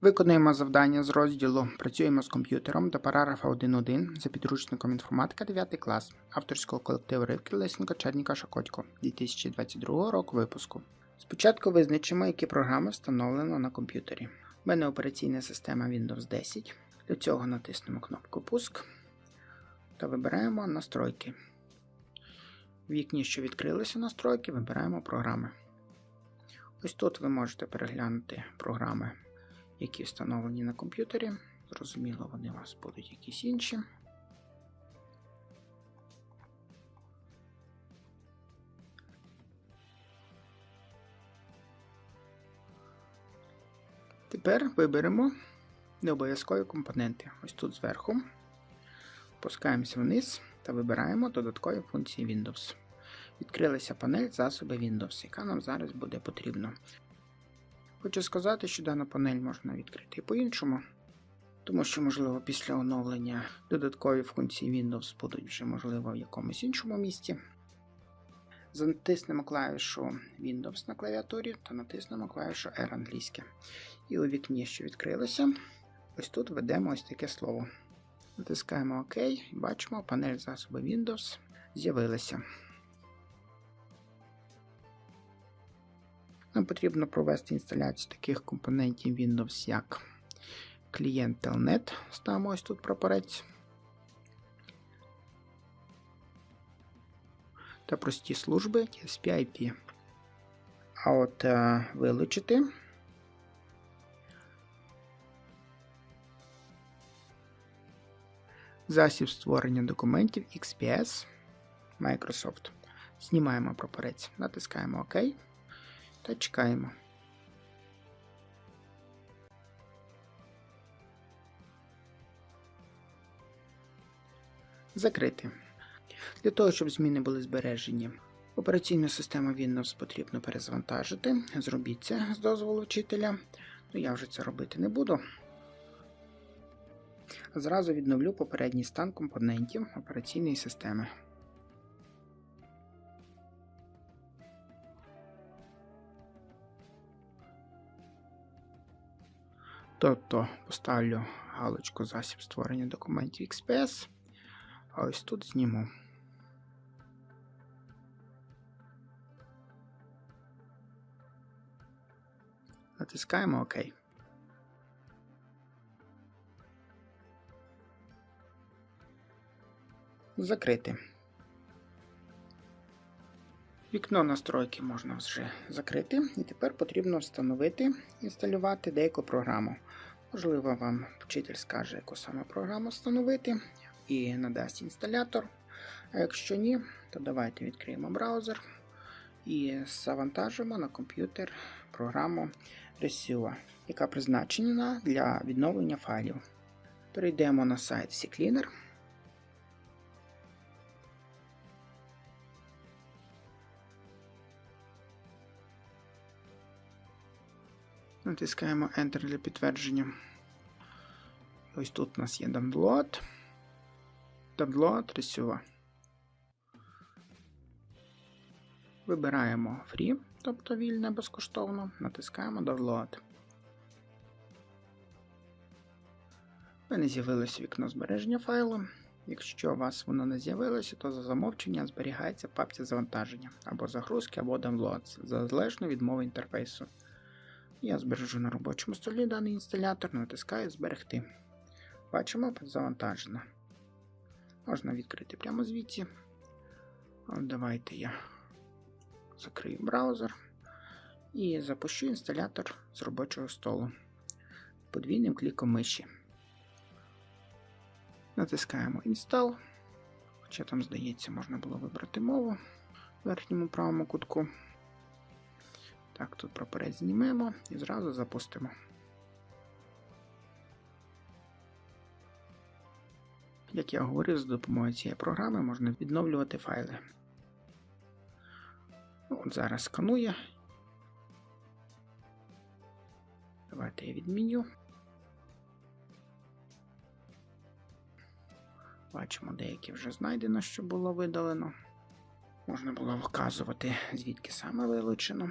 Виконуємо завдання з розділу Працюємо з комп'ютером до параграфа 1.1 за підручником інформатика 9 клас авторського колективу Ривки Лисенко Черніка Шакотько 2022 року випуску. Спочатку визначимо, які програми встановлено на комп'ютері. У мене операційна система Windows 10. Для цього натиснемо кнопку Пуск та вибираємо настройки. Вікні, що відкрилися настройки, вибираємо програми. Ось тут ви можете переглянути програми які встановлені на комп'ютері. Зрозуміло, вони у вас будуть якісь інші. Тепер виберемо необов'язкові компоненти. Ось тут зверху. Опускаємося вниз та вибираємо додаткові функції Windows. Відкрилася панель засоби Windows, яка нам зараз буде потрібна. Хочу сказати, що дану панель можна відкрити і по-іншому, тому що, можливо, після оновлення додаткові функції Windows будуть вже, можливо, в якомусь іншому місці. Затиснемо клавішу Windows на клавіатурі та натиснемо клавішу R англійське. І у вікні, що відкрилося, ось тут введемо ось таке слово. Натискаємо ОК і бачимо, панель засоби Windows з'явилася. Нам потрібно провести інсталяцію таких компонентів Windows, як клієнт Telnet. Ставимо ось тут прапорець. Та прості служби TSP IP. А от е, вилучити. Засіб створення документів XPS Microsoft. Знімаємо прапорець, натискаємо ОК та чекаємо. Закрити. Для того, щоб зміни були збережені, операційну систему Windows потрібно перезавантажити. Зробіть це з дозволу вчителя. Ну, я вже це робити не буду. Зразу відновлю попередній стан компонентів операційної системи. Тобто поставлю галочку засіб створення документів XPS, а ось тут зніму. Натискаємо ОК. Закрити. Вікно настройки можна вже закрити, і тепер потрібно встановити інсталювати деяку програму. Можливо, вам вчитель скаже, яку саме програму встановити і надасть інсталятор. А якщо ні, то давайте відкриємо браузер і завантажимо на комп'ютер програму Resua, яка призначена для відновлення файлів. Перейдемо на сайт CCleaner. Натискаємо Enter для підтвердження. Ось тут у нас є download. Download Resua. Вибираємо Free, тобто вільне безкоштовно. Натискаємо Download. У мене з'явилося вікно збереження файлу. Якщо у вас воно не з'явилося, то за замовчення зберігається папці завантаження або загрузки, або download, залежно від мови інтерфейсу. Я збережу на робочому столі даний інсталятор, натискаю Зберегти. Бачимо, завантажено. Можна відкрити прямо звідси. Давайте я закрию браузер і запущу інсталятор з робочого столу подвійним кліком миші. Натискаємо Install. Хоча там, здається, можна було вибрати мову в верхньому правому кутку. Так, тут прапорець знімемо і зразу запустимо. Як я говорив, за допомогою цієї програми можна відновлювати файли. Ну, от Зараз сканує. Давайте я відміню. Бачимо, деякі вже знайдено, що було видалено. Можна було вказувати, звідки саме вилучено.